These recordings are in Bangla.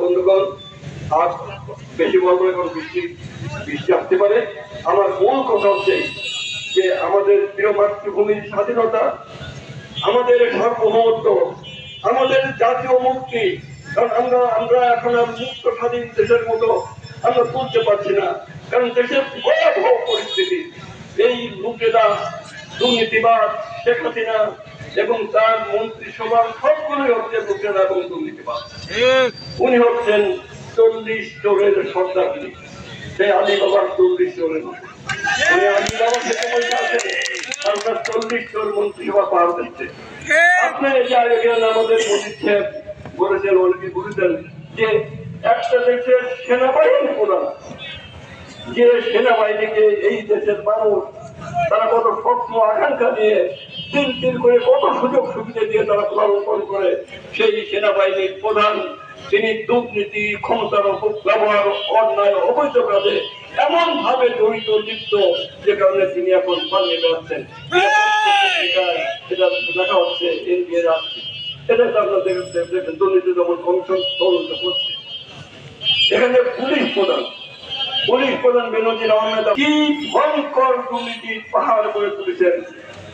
বন্ধুগণ আর বেশি বলব এখন বৃষ্টি বৃষ্টি আসতে পারে। আমার মূল কথা হচ্ছে যে আমাদের প্রিয় মাতৃভূমির স্বাধীনতা, আমাদের সার্বভৌমত্ব, আমাদের জাতীয় মুক্তি। কারণ আমরা আমরা এখন আর মুক্ত স্বাধীন দেশের মতো আমরা তুলতে পারছি না। কারণ দেশের ভয়াবহ পরিস্থিতি। এই লুটেরা দুর্নীতিবাদ শেখ হাসিনা এবং তার মন্ত্রিসভার সবগুলোই হচ্ছে লুটেরা এবং দুর্নীতিবাদ উনি হচ্ছেন চল্লিশ চোরের সর্দারনি সেই আলী বাবার চল্লিশ দিচ্ছে আপনি আমাদের বলেছেন বলেছেন যে একটা দেশের সেনাবাহিনী প্রধান, যে সেনাবাহিনীকে এই দেশের মানুষ তারা কত স্বপ্ন, আকাঙ্ক্ষা নিয়ে তিন তিন করে কত সুযোগ সুবিধা দিয়ে তারা প্রবর্তন করে। সেই সেনাবাহিনীর প্রধান, তিনি দুর্নীতি, ক্ষমতার ব্যবহার অন্যায়, অবৈধ কাজে এমন ভাবে জড়িত, লিপ্ত, যে কারণে তিনি এখন পালিয়ে বেড়াচ্ছেন এটা দেখা হচ্ছে এনবিএ রাখছে এটা তো আপনার দেখেন, দুর্নীতি দমন কমিশন তদন্ত করছে। এখানে পুলিশ প্রধান। পুলিশ প্রধান বেনজির আহমেদ কি ভয়ঙ্কর দুর্নীতির পাহাড় করে তুলেছেন।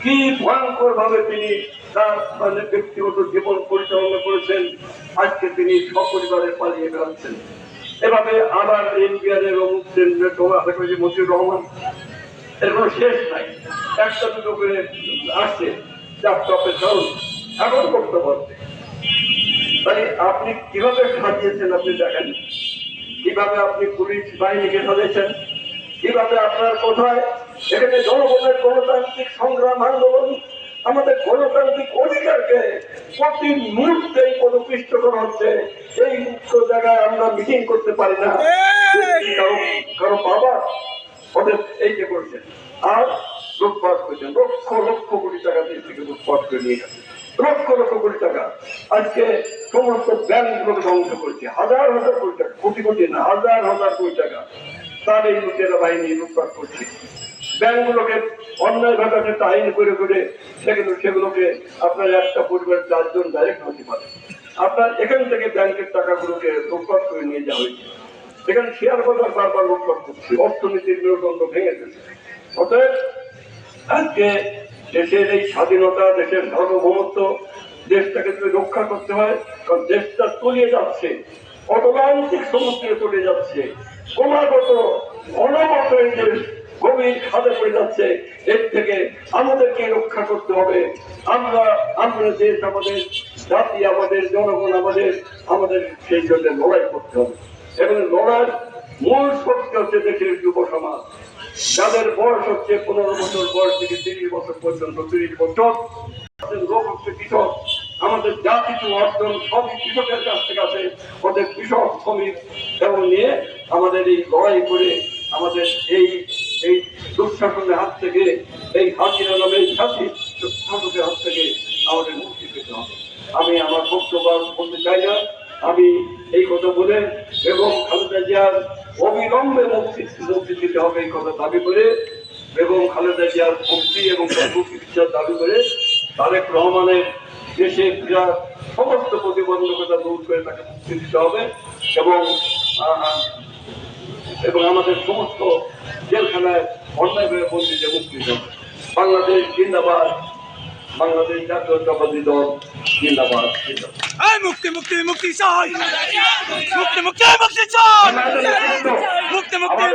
কি ভয়ঙ্কর ভাবে তিনি তার মানে ব্যক্তিগত জীবন পরিচালনা করেছেন। আজকে তিনি সপরিবারে পালিয়ে বেড়াচ্ছেন। এভাবে আবার এনপিআরের অমুক আশা করি মতিউর রহমান, এর কোনো শেষ নাই। একটা দুটো করে আসছে ল্যাপটপে চল এখন করতে পারছে তাই আপনি কীভাবে সাজিয়েছেন আপনি দেখেন? কীভাবে আপনি পুলিশ বাহিনীকে সাজিয়েছেন কীভাবে আপনার কোথায়? এখানে জনগণের গণতান্ত্রিক সংগ্রাম আন্দোলন আমাদের গণতান্ত্রিক অধিকারকে প্রতি মুহূর্তেই পদপিষ্ট করা হচ্ছে। এই মুক্ত জায়গায় আমরা মিটিং করতে পারি না। কারও কারও বাবা ওদের এই যে করছেন আর লুটপাট করছেন লক্ষ লক্ষ কোটি টাকা দেশ থেকে লুটপাট করে নিয়ে গেছে। লক্ষ লক্ষ কোটি টাকা। আজকে সমস্ত ব্যাংকগুলোকে ধ্বংস করছে। হাজার হাজার কোটি টাকা, কোটি কোটি না, হাজার হাজার কোটি টাকা। তার এই লুটেরা বাহিনী লুটপাট করছে। ব্যাংকগুলোকে অন্যায় একটা আইন করে করে সেগুলো সেগুলোকে আপনার একটা পরিবারের চারজন ডাইরেক্ট হতে পারে। আপনার এখান থেকে ব্যাংকের টাকাগুলোকে লুটপাট করে নিয়ে যাওয়া হয়েছে। এখানে শেয়ার বাজার বারবার লুটপাট করছে। অর্থনীতির মেরুদণ্ড ভেঙে গেছে অতএব আজকে দেশের এই স্বাধীনতা, দেশের সার্বভৌমত্ব দেশটাকে যদি রক্ষা করতে হয়, কারণ দেশটা তলিয়ে যাচ্ছে, অটোলান্তিক সমুদ্রে চলে যাচ্ছে, ক্রমাগত অনবত এই দেশ গভীর খাদে পড়ে যাচ্ছে। এর থেকে আমাদেরকে রক্ষা করতে হবে। আমরা আমরা দেশ, আমাদের জাতি, আমাদের জনগণ, আমাদের আমাদের সেই জন্য লড়াই করতে হবে। এবং লড়াইয়ের মূল শক্তি হচ্ছে দেশের যুব সমাজ। যাদের বয়স হচ্ছে পনেরো বছর বয়স থেকে তিরিশ বছর পর্যন্ত, তিরিশ বছর। লোক হচ্ছে কৃষক। আমাদের যা কিছু অর্জন সবই কৃষকের কাছ থেকে আছে ওদের কৃষক, শ্রমিক এবং নিয়ে আমাদের এই লড়াই করে আমাদের এই এই দুঃশাসনের হাত থেকে, এই হাসিনা নামে এই শাসকের হাত থেকে আমাদের মুক্তি পেতে হবে। আমি আমার বক্তব্য বলতে চাই না। আমি এই কথা বলে এবং খালেদা জিয়ার অবিলম্বে মুক্তি মুক্তি দিতে হবে এই কথা দাবি করে এবং খালেদা জিয়ার মুক্তি এবং তার মুক্তি বিচার দাবি করে তারেক রহমানের দেশে ফেরার সমস্ত প্রতিবন্ধকতা দূর করে তাকে মুক্তি দিতে হবে এবং এবং আমাদের সমস্ত জেলখানায় অন্যায়ভাবে বন্দীতে মুক্তি দিতে হবে। বাংলাদেশ জিন্দাবাদ, বাংলাদেশ জাতীয়তাবাদী দল। জিন্দাবাদ এই মুক্তি মুক্তি মুক্তি চাই মুক্তি মুক্তি মুক্তি চাই মুক্তি মুক্তি